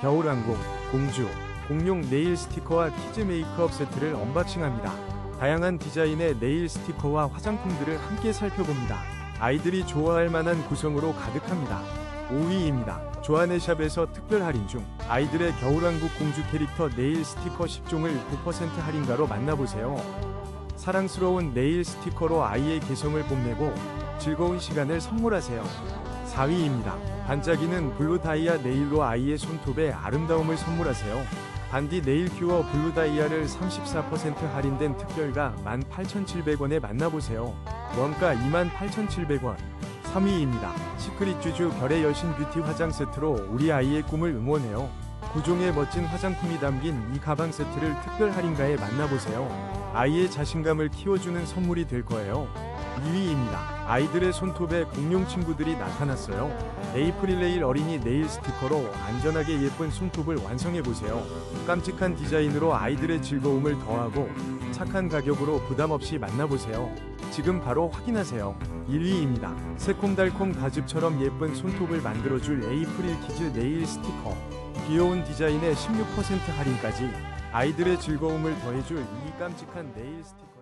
겨울왕국, 공주, 공룡 네일 스티커와 키즈 메이크업 세트를 언박싱합니다. 다양한 디자인의 네일 스티커와 화장품들을 함께 살펴봅니다. 아이들이 좋아할 만한 구성으로 가득합니다. 5위입니다. 조아네샵에서 특별 할인 중 아이들의 겨울왕국 공주 캐릭터 네일 스티커 10종을 9% 할인가로 만나보세요. 사랑스러운 네일 스티커로 아이의 개성을 뽐내고 즐거운 시간을 선물하세요. 4위입니다. 반짝이는 블루 다이아 네일로 아이의 손톱에 아름다움을 선물하세요. 반디 네일 큐어 블루 다이아를 34% 할인된 특별가 18,700원에 만나보세요. 원가 28,700원. 3위입니다. 시크릿 쭈쭈 별의 여신 뷰티 화장 세트로 우리 아이의 꿈을 응원해요. 9종의 멋진 화장품이 담긴 이 가방 세트를 특별 할인가에 만나보세요. 아이의 자신감을 키워주는 선물이 될 거예요. 2위입니다. 아이들의 손톱에 공룡 친구들이 나타났어요. 에이프릴레일 어린이 네일 스티커로 안전하게 예쁜 손톱을 완성해보세요. 깜찍한 디자인으로 아이들의 즐거움을 더하고 착한 가격으로 부담 없이 만나보세요. 지금 바로 확인하세요. 1위입니다. 새콤달콤 다즙처럼 예쁜 손톱을 만들어줄 에이프릴 키즈 네일 스티커. 귀여운 디자인에 16% 할인까지 아이들의 즐거움을 더해줄 이 깜찍한 네일 스티커.